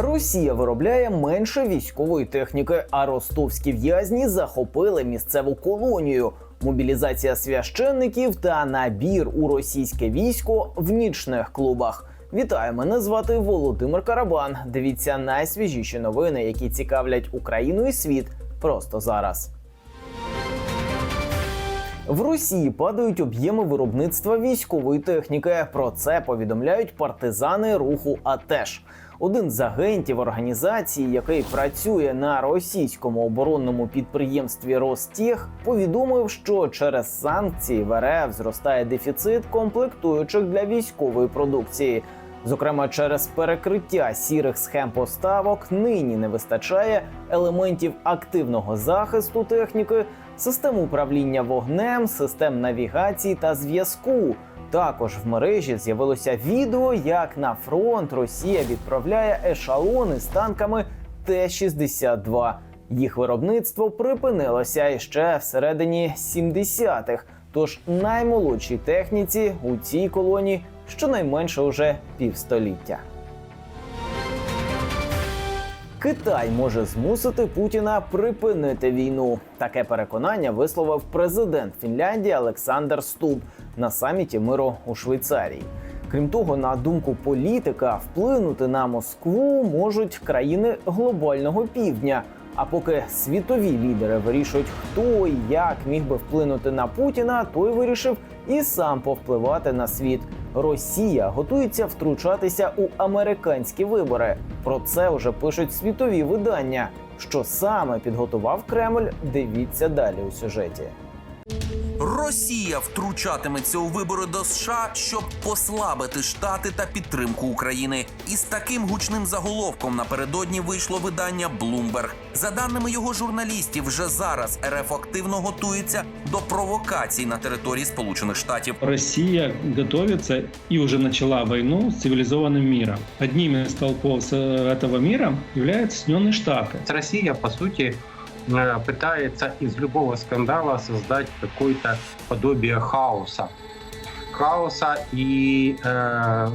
Росія виробляє менше військової техніки, а ростовські в'язні захопили місцеву колонію. Мобілізація священників та набір у російське військо в нічних клубах. Вітаю, мене звати Володимир Карабан. Дивіться найсвіжіші новини, які цікавлять Україну і світ просто зараз. В Росії падають об'єми виробництва військової техніки. Про це повідомляють партизани руху АТЕШ. Один з агентів організації, який працює на російському оборонному підприємстві Ростех, повідомив, що через санкції в РФ зростає дефіцит комплектуючих для військової продукції. Зокрема, через перекриття сірих схем поставок нині не вистачає елементів активного захисту техніки, систем управління вогнем, систем навігації та зв'язку. Також в мережі з'явилося відео, як на фронт Росія відправляє ешалони з танками Т-62. Їх виробництво припинилося іще всередині 70-х. Тож наймолодшій техніці у цій колоні щонайменше уже півстоліття. Китай може змусити Путіна припинити війну. Таке переконання висловив президент Фінляндії Олександр Стуб на саміті миру у Швейцарії. Крім того, на думку політика, вплинути на Москву можуть країни глобального півдня. А поки світові лідери вирішують, хто і як міг би вплинути на Путіна, той вирішив і сам повпливати на світ. Росія готується втручатися у американські вибори. Про це вже пишуть світові видання. Що саме підготував Кремль? Дивіться далі у сюжеті. Росія втручатиметься у вибори до США, щоб послабити штати та підтримку України. Із таким гучним заголовком напередодні вийшло видання Bloomberg. За даними його журналістів, вже зараз РФ активно готується до провокацій на території Сполучених Штатів. Россия готовится и уже начала войну с цивилизованным миром. Одним из столпов с- этого мира являются Соединенные Штаты. Россия, по сути, э, пытается из любого скандала создать какое-то подобие хаоса. Хаоса и э,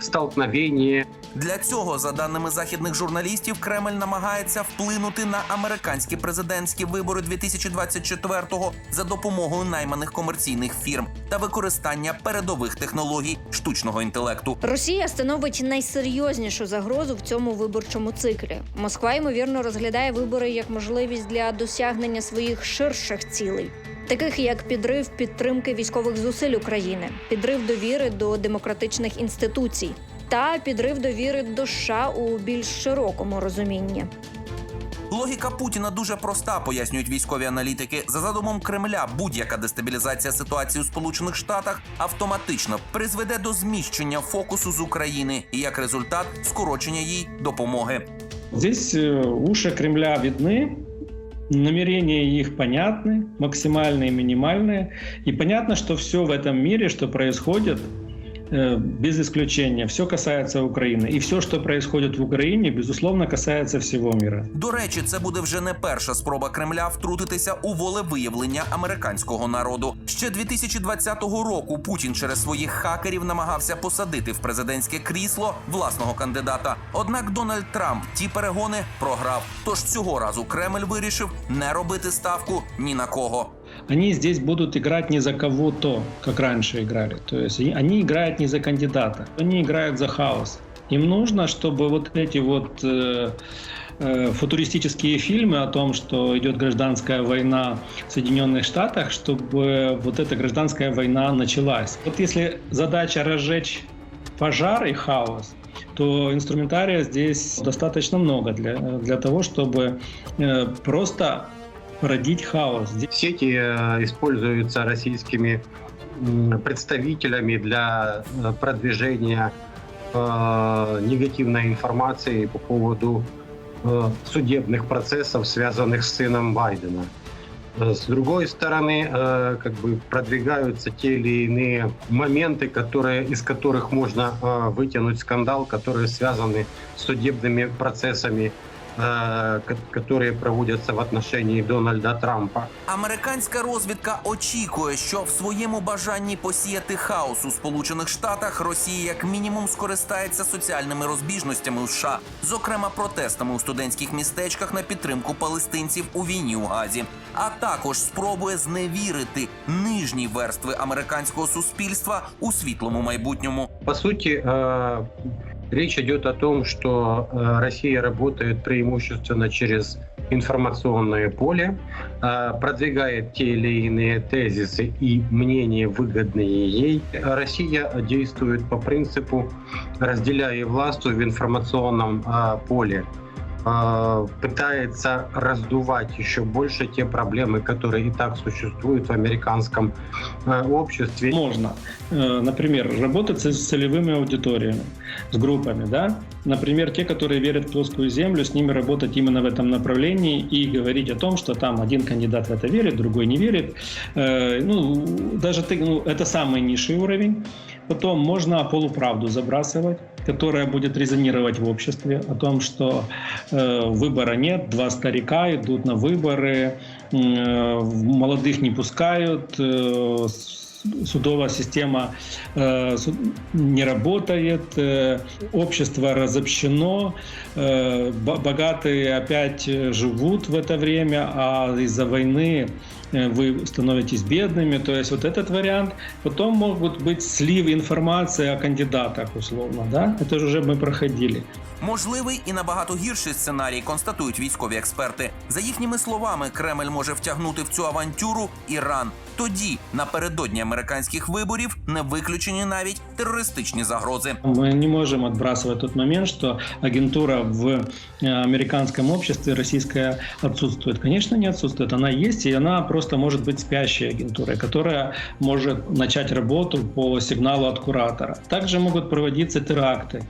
столкновения Для цього, за даними західних журналістів, Кремль намагається вплинути на американські президентські вибори 2024-го за допомогою найманих комерційних фірм та використання передових технологій штучного інтелекту. Росія становить найсерйознішу загрозу в цьому виборчому циклі. Москва ймовірно розглядає вибори як можливість для досягнення своїх ширших цілей. Таких як підрив підтримки військових зусиль України, підрив довіри до демократичних інституцій та підрив довіри до США у більш широкому розумінні. Логіка Путіна дуже проста, пояснюють військові аналітики. За задумом Кремля, будь-яка дестабілізація ситуації у Сполучених Штатах автоматично призведе до зміщення фокусу з України і як результат скорочення їй допомоги. Здесь э, уши Кремля видны, намерения их понятны, максимальные и минимальные. И понятно, что все в этом мире, что происходит, э, без исключения, все касается Украины. И все, что происходит в Украине, безусловно, касается всего мира. До речі, це буде вже не перша спроба Кремля втрутитися у волевиявлення американського народу. Ще 2020 року Путін через своїх хакерів намагався посадити в президентське крісло власного кандидата. Однак Дональд Трамп ті перегони програв. Тож цього разу Кремль вирішив не робити ставку ні на кого. Они здесь будут играть не за кого-то, как раньше играли. То есть они, играют не за кандидата, они играют за хаос. Им нужно, чтобы вот эти вот э, э, футуристические фильмы о том, что идет гражданская война в Соединенных Штатах, чтобы вот эта гражданская война началась. Вот если задача разжечь пожар и хаос, то инструментария здесь достаточно много для, для того, чтобы э, просто породить хаос. Сети э, используются российскими представителями для э, продвижения э, негативной информации по поводу э, судебных процессов, связанных с сыном Байдена. Э, С другой стороны, э, как бы продвигаются те или иные моменты, которые, из которых можно э, вытянуть скандал, которые связаны с судебными процессами которые проводятся в отношении Дональда Трампа. Американська розвідка очікує, що в своєму бажанні посіяти хаос у Сполучених Штатах Росія як мінімум скористається соціальними розбіжностями у США, зокрема протестами у студентських містечках на підтримку палестинців у війні у Газі, а також спробує зневірити нижні верстви американського суспільства у світлому майбутньому. По сути, э, речь идет о том, что э, Россия работает преимущественно через информационное поле, э, продвигает те или иные тезисы и мнения, выгодные ей. Россия действует по принципу «разделяя власть в информационном э, поле». Э, пытается раздувать еще больше те проблемы, которые и так существуют в американском э, обществе. Можно, э, например, работать с целевыми аудиториями, с группами, да. Например, те, которые верят в плоскую землю, с ними работать именно в этом направлении и говорить о том, что там один кандидат в это верит, другой не верит. Э, Ну, даже ты, ну, это самый низший уровень. Потом можно полуправду забрасывать, которая будет резонировать в обществе о том, что э, выбора нет, два старика идут на выборы, э, молодых не пускают, э, с- судовая система э, су- не работает, э, общество разобщено, э, бо- богатые опять э, живут в это время, а из-за войны э, вы становитесь бедными. То есть вот этот вариант. Потом могут быть слив информации о кандидатах, условно. Да? Это же уже мы проходили. Можливий і набагато гірший сценарій, констатують військові експерти. За їхніми словами, Кремль може втягнути в цю авантюру Іран. Тоді, напередодні американських виборів, не виключені навіть терористичні загрози. Мы не можем отбрасывать тот момент, что агентура в э, американском обществе российская отсутствует. Конечно, не отсутствует. Она есть, и она просто может быть спящей агентурой, которая может начать работу по сигналу от куратора. Также могут проводиться теракты,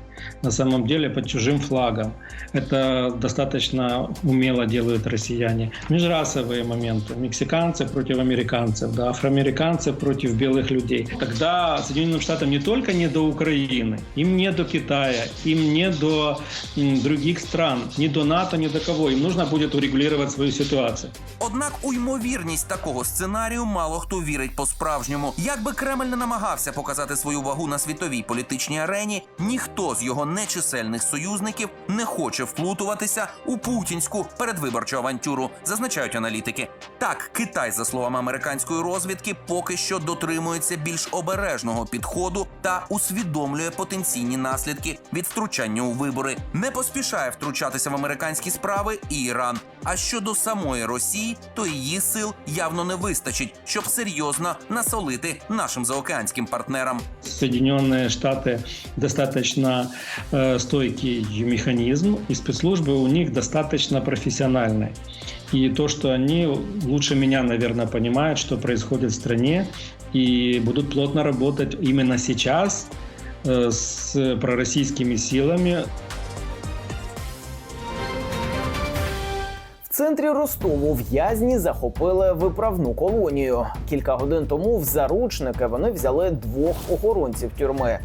на самом деле под чужим флагом. Это достаточно умело делают россияне. Межрасовые моменты. Мексиканцы против американцев, да, афроамериканцы против белых людей. Тогда Соединенным Штатам не только не до Украины, им не до Китая, им не до м, других стран, ни до НАТО, ни до кого. Им нужно будет урегулировать свою ситуацию. Однак у ймовірність такого сценарію мало хто вірить по-справжньому. Як би Кремль не намагався показати свою вагу на світовій політичній арені, ніхто з його нечисельних союзників не хоче вплутуватися у путінську передвиборчу авантюру, зазначають аналітики. Так, Китай, за словами американської розвідки, поки що дотримується більш обережного підходу та усвідомлює потенційні наслідки від втручання у вибори. Не поспішає втручатися в американські справи і Іран. А щодо самої Росії, то її сил явно не вистачить, щоб серйозно насолити нашим заокеанським партнерам. Соединенные Штаты достаточно э, стойкий механизм, и спецслужбы у них достаточно профессиональные. И то, что они лучше меня, наверное, понимают, что происходит в стране, и будут плотно работать именно сейчас э, с пророссийскими силами, В центрі Ростову в'язні захопили виправну колонію. Кілька годин тому в заручники вони взяли двох охоронців тюрми.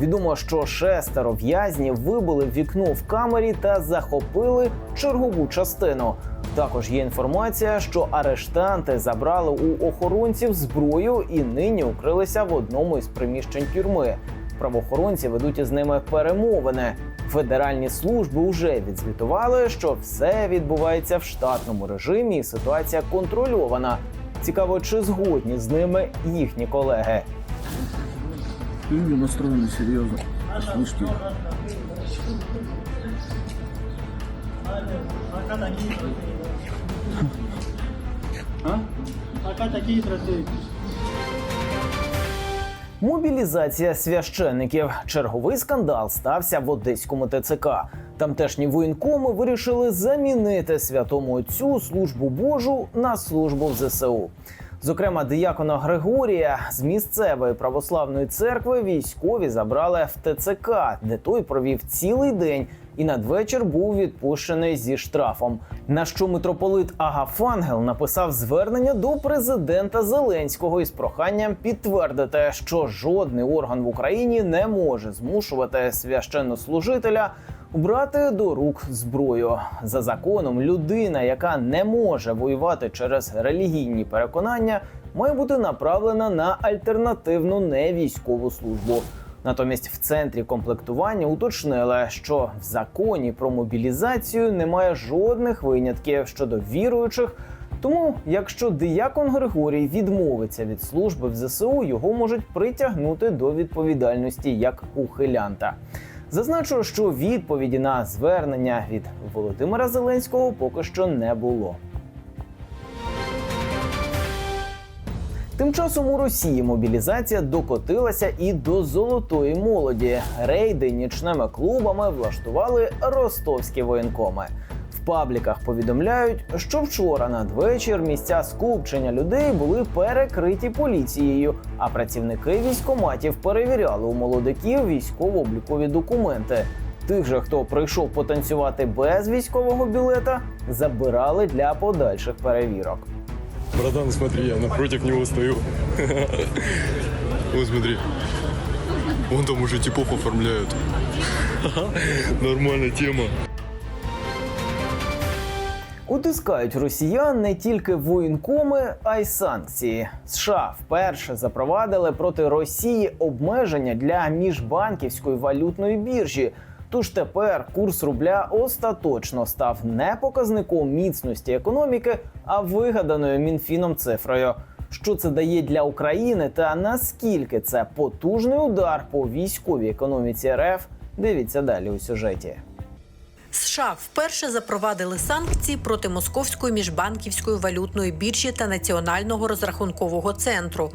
Відомо, що шестеро в'язнів вибили вікно в камері та захопили чергову частину. Також є інформація, що арештанти забрали у охоронців зброю і нині укрилися в одному із приміщень тюрми. Правоохоронці ведуть із ними перемовини. Федеральні служби вже відзвітували, що все відбувається в штатному режимі, і ситуація контрольована. Цікаво, чи згодні з ними їхні колеги. Люди настроены серьезно. Слышите? Пока такие трофеи. Мобілізація священників. Черговий скандал стався в одеському ТЦК. Тамтешні воєнкоми вирішили замінити святому отцю службу Божу на службу в ЗСУ. Зокрема, диякона Григорія з місцевої православної церкви військові забрали в ТЦК, де той провів цілий день і надвечір був відпущений зі штрафом. На що митрополит Агафангел написав звернення до президента Зеленського із проханням підтвердити, що жодний орган в Україні не може змушувати священнослужителя брати до рук зброю. За законом, людина, яка не може воювати через релігійні переконання, має бути направлена на альтернативну невійськову службу. Натомість в центрі комплектування уточнили, що в законі про мобілізацію немає жодних винятків щодо віруючих. Тому, якщо диякон Григорій відмовиться від служби в ЗСУ, його можуть притягнути до відповідальності як ухилянта. Зазначу, що відповіді на звернення від Володимира Зеленського поки що не було. Тим часом у Росії мобілізація докотилася і до золотої молоді. Рейди нічними клубами влаштували ростовські воєнкоми. Пабліках повідомляють, що вчора надвечір місця скупчення людей були перекриті поліцією, а працівники військоматів перевіряли у молодиків військово-облікові документи. Тих же, хто прийшов потанцювати без військового білета, забирали для подальших перевірок. Братан, смотри, я напротив него стою. Вот смотри. Вон там уже типов оформляют. Нормальная тема. Утискають росіян не тільки воєнкоми, а й санкції. США вперше запровадили проти Росії обмеження для міжбанківської валютної біржі. Тож тепер курс рубля остаточно став не показником міцності економіки, а вигаданою мінфіном цифрою. Що це дає для України та наскільки це потужний удар по військовій економіці РФ? Дивіться далі у сюжеті. США вперше запровадили санкції проти московської міжбанківської валютної біржі та національного розрахункового центру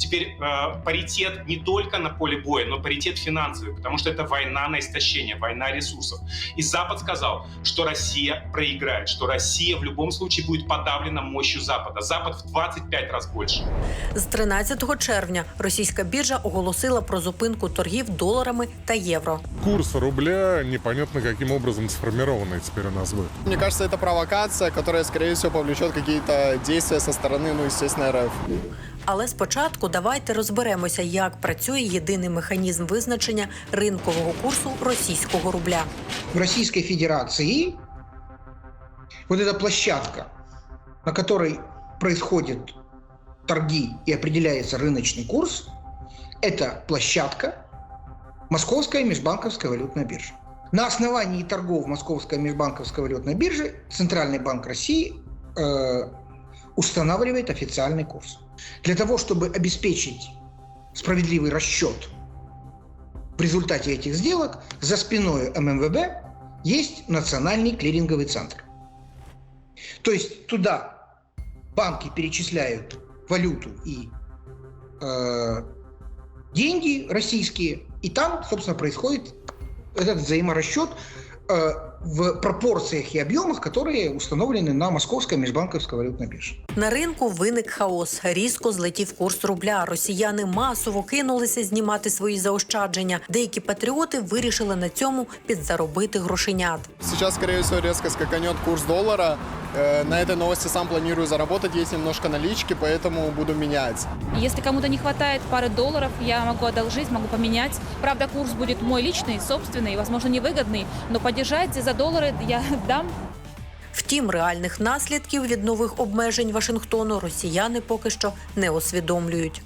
Теперь э, паритет не только на поле боя, но паритет финансовый, потому что это война на истощение, война ресурсов. И Запад сказал, что Россия проиграет, что Россия в любом случае будет подавлена мощью Запада. Запад в 25 раз больше. З 13 червня російська біржа оголосила про зупинку торгів доларами та євро. Курс рубля непонятно каким образом сформированный теперь у нас будет. Мне кажется, это провокация, которая, скорее всего, повлечет какие-то действия со стороны, ну, естественно, РФ. Але спочатку давайте розберемося, як працює єдиний механізм визначення ринкового курсу російського рубля. в Российской Федерации вот эта площадка, на которой происходят торги и определяется рыночный курс, это площадка Московская межбанковская валютная биржа. На основании торгов Московской межбанковской валютной биржи Центральный банк России э, устанавливает официальный курс. Для того, чтобы обеспечить справедливый расчет в результате этих сделок за спиной ММВБ есть национальный клиринговый центр. То есть туда банки перечисляют валюту и э, деньги российские, и там, собственно, происходит этот взаиморасчет в пропорциях и объемах, которые установлены на Московской межбанковской валютной бирже. На ринку виник хаос. Різко злетів курс рубля. Росіяни масово кинулися знімати свої заощадження. Деякі патріоти вирішили на цьому підзаробити грошенят. Сейчас, скорее всего, резко скаканет курс доллара. Э, На этой новости сам планирую заработать. Есть немножко налички, поэтому буду менять. Если кому-то не хватает пары долларов, я могу одолжить, могу поменять. Правда, курс будет мой личный, собственный, возможно, невыгодный, но поддержать за доллары я дам. Втім, реальних наслідків від нових обмежень Вашингтону росіяни поки що не усвідомлюють.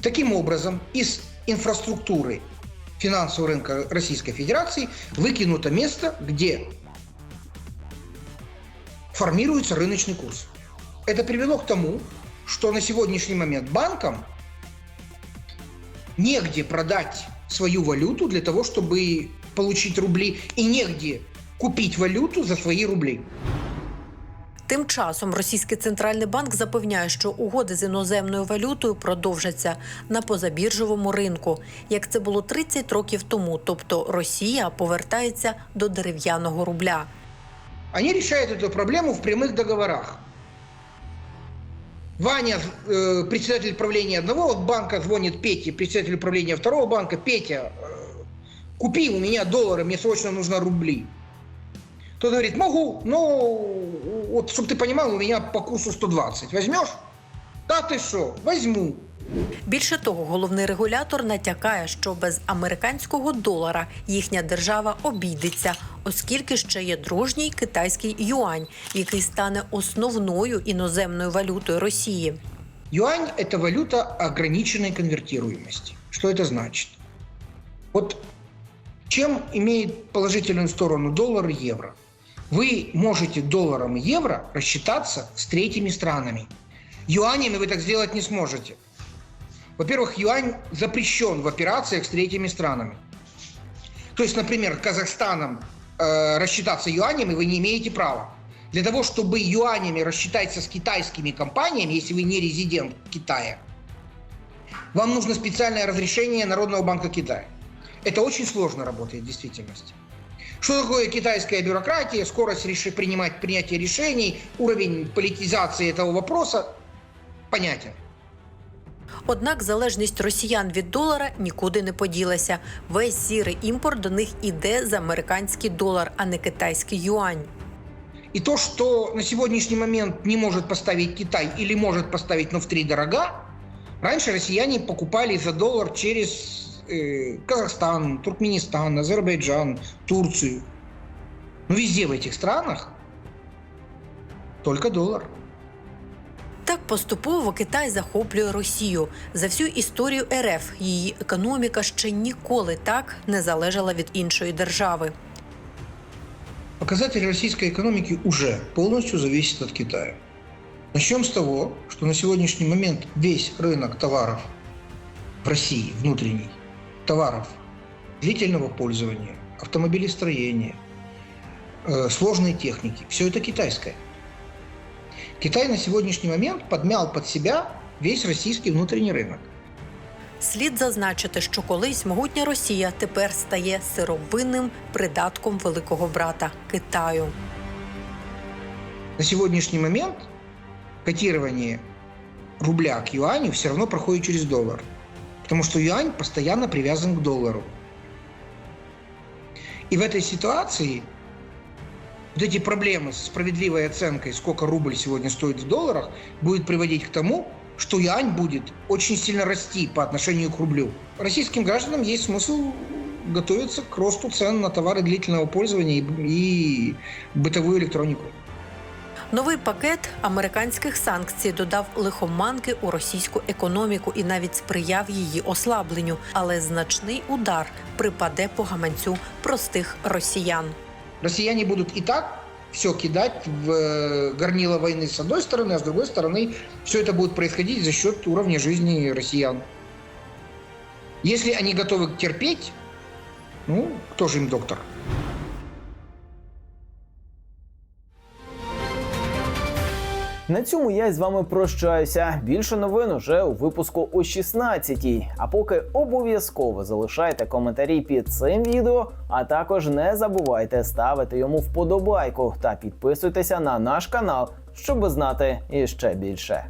Таким образом, из инфраструктуры финансового рынка Российской Федерации выкинуто место, где формируется рыночный курс. Это привело к тому, что на сегодняшний момент банкам негде продать свою валюту для того, чтобы получить рубли, и негде купить валюту за свои рубли. Тим часом російський центральний банк запевняє, що угоди з іноземною валютою продовжаться на позабіржовому ринку, як це було 30 років тому. Тобто Росія повертається до дерев'яного рубля. Они решают эту проблему в прямых договорах. Ваня, э, председатель правления одного банка, звонит Пете, председатель правления второго банка. Петя, э, купи у меня доллары, мне срочно нужно рубли. Тот говорит, могу, но вот, чтобы ты понимал, у меня по курсу 120. Возьмешь? Да ты что, возьму. Більше того, головний регулятор натякає, що без американського долара їхня держава обійдеться, оскільки ще є дружній китайський юань, який стане основною іноземною валютою Росії. Юань – это валюта ограниченной конвертируемости. Что это значит? Вот чем имеет положительную сторону доллар и евро? Вы можете долларом и евро рассчитаться с третьими странами. Юанями вы так сделать не сможете. Во-первых, юань запрещен в операциях с третьими странами. То есть, например, Казахстаном э, рассчитаться юанями вы не имеете права. Для того, чтобы юанями рассчитаться с китайскими компаниями, если вы не резидент Китая, вам нужно специальное разрешение Народного банка Китая. Это очень сложно работает в действительности. Что такое китайская бюрократия, скорость реши- принимать принятие решений, уровень политизации этого вопроса понятен. Однак залежність росіян від долара нікуди не поділася. Весь сірий імпорт до них іде за американський долар, а не китайський юань. И то, что на сегодняшний момент не может поставить Китай или может поставить, но в три дорога, раньше россияне покупали за доллар через э, Казахстан, Туркменистан, Азербайджан, Турцию. Но везде в этих странах только доллар. Так поступово Китай захоплює Росію. За всю історію РФ її економіка ще ніколи так не залежала від іншої держави. Показатель российской экономики уже полностью зависит от Китая. Начнем с того, что на сегодняшний момент весь рынок товаров в России, внутренний, товаров длительного пользования, автомобилестроения, э, сложной техники, все это китайское. Китай на сегодняшний момент подмял под себя весь российский внутренний рынок. Слід зазначити, що колись могутня Росія тепер стає сировинним придатком великого брата Китаю. На сегодняшний момент котирование рубля к юаню все равно проходит через доллар. Потому что юань постоянно привязан к доллару. И в этой ситуации вот эти проблемы с справедливой оценкой, сколько рубль сегодня стоит в долларах, будет приводить к тому, что юань будет очень сильно расти по отношению к рублю. Российским гражданам есть смысл готовиться к росту цен на товары длительного пользования и, и бытовую электронику. Новий пакет американських санкцій додав лихоманки у російську економіку і навіть сприяв її ослабленню. Але значний удар припаде по гаманцю простих росіян. Россияне будут и так все кидать в э, горнило войны с одной стороны, а с другой стороны все это будет происходить за счет уровня жизни россиян. Если они готовы терпеть, ну, кто же им доктор? На цьому я з вами прощаюся. Більше новин уже у випуску о 16-й. А поки обов'язково залишайте коментарі під цим відео, а також не забувайте ставити йому вподобайку та підписуйтеся на наш канал, щоб знати іще більше.